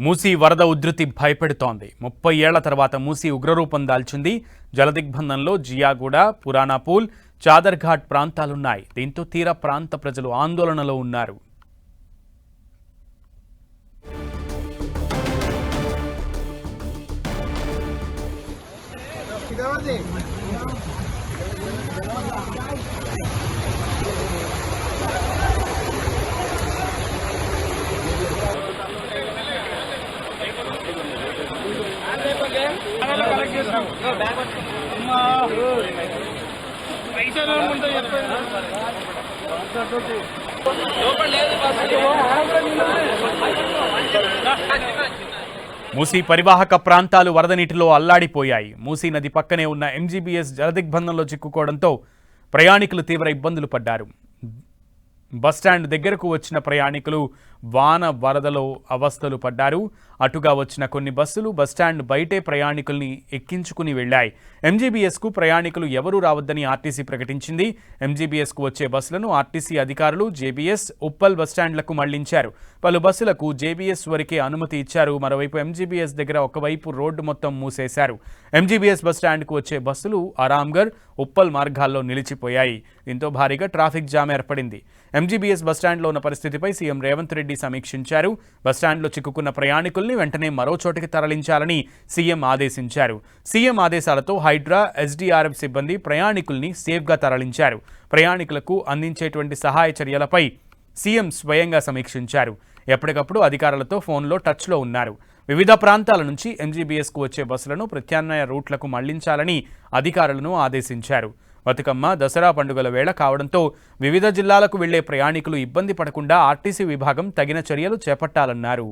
మూసీ వరద ఉధృతి భయపెడుతోంది. ముప్పై ఏళ్ళ తర్వాత మూసీ ఉగ్రరూపం దాల్చింది. జలదిగ్బంధంలో జియాగూడ పురాణాపూల్ చాదర్ఘాట్ ప్రాంతాలున్నాయి. దీంతో తీర ప్రాంత ప్రజలు ఆందోళనలో ఉన్నారు. మూసీ పరివాహక ప్రాంతాలు వరద నీటిలో అల్లాడిపోయాయి. మూసీ నది పక్కనే ఉన్న ఎంజీబీఎస్ జలదిగ్బంధంలో చిక్కుకోవడంతో ప్రయాణికులు తీవ్ర ఇబ్బందులు పడ్డారు. బస్టాండ్ దగ్గరకు వచ్చిన ప్రయాణికులు వాన వరదలో అవస్థలు పడ్డారు. అటుగా వచ్చిన కొన్ని బస్సులు బస్టాండ్ బయటే ప్రయాణికుల్ని ఎక్కించుకుని వెళ్ళాయి ఎంజీబీఎస్కు ప్రయాణికులు ఎవరూ రావద్దని ఆర్టీసీ ప్రకటించింది. ఎంజీబీఎస్కు వచ్చే బస్సులను ఆర్టీసీ అధికారులు జేబీఎస్ ఉప్పల్ బస్టాండ్లకు మళ్ళించారు. పలు బస్సులకు జేబీఎస్ వరకే అనుమతి ఇచ్చారు. మరోవైపు ఎంజీబీఎస్ దగ్గర ఒకవైపు రోడ్డు మొత్తం మూసేశారు. ఎంజీబీఎస్ బస్టాండ్కు వచ్చే బస్సులు ఆరాంఘర్ ఉప్పల్ మార్గాల్లో నిలిచిపోయాయి. దీంతో భారీగా ట్రాఫిక్ జామ్ ఏర్పడింది. ఎంజీబీఎస్ బస్టాండ్లో ఉన్న పరిస్థితిపై సీఎం రేవంత్ రెడ్డి రెడ్డి సమీక్షించారు. బస్టాండ్లో చిక్కుకున్న ప్రయాణికుల్ని వెంటనే మరో చోటికి తరలించాలని సీఎం ఆదేశించారు. సీఎం ఆదేశాలతో హైడ్రా ఎస్డీఆర్ఎఫ్ సిబ్బంది ప్రయాణికుల్ని సేఫ్గా తరలించారు. ప్రయాణికులకు అందించేటువంటి సహాయ చర్యలపై సీఎం స్వయంగా సమీక్షించారు. ఎప్పటికప్పుడు అధికారులతో ఫోన్లో టచ్లో ఉన్నారు. వివిధ ప్రాంతాల నుంచి ఎంజీబీఎస్కు వచ్చే బస్సులను ప్రత్యామ్నాయ రూట్లకు మళ్ళించాలని అధికారులను ఆదేశించారు. బతుకమ్మ దసరా పండుగల వేళ కావడంతో వివిధ జిల్లాలకు వెళ్ళే ప్రయాణికులు ఇబ్బంది పడకుండా ఆర్టీసీ విభాగం తగిన చర్యలు చేపట్టాలన్నారు.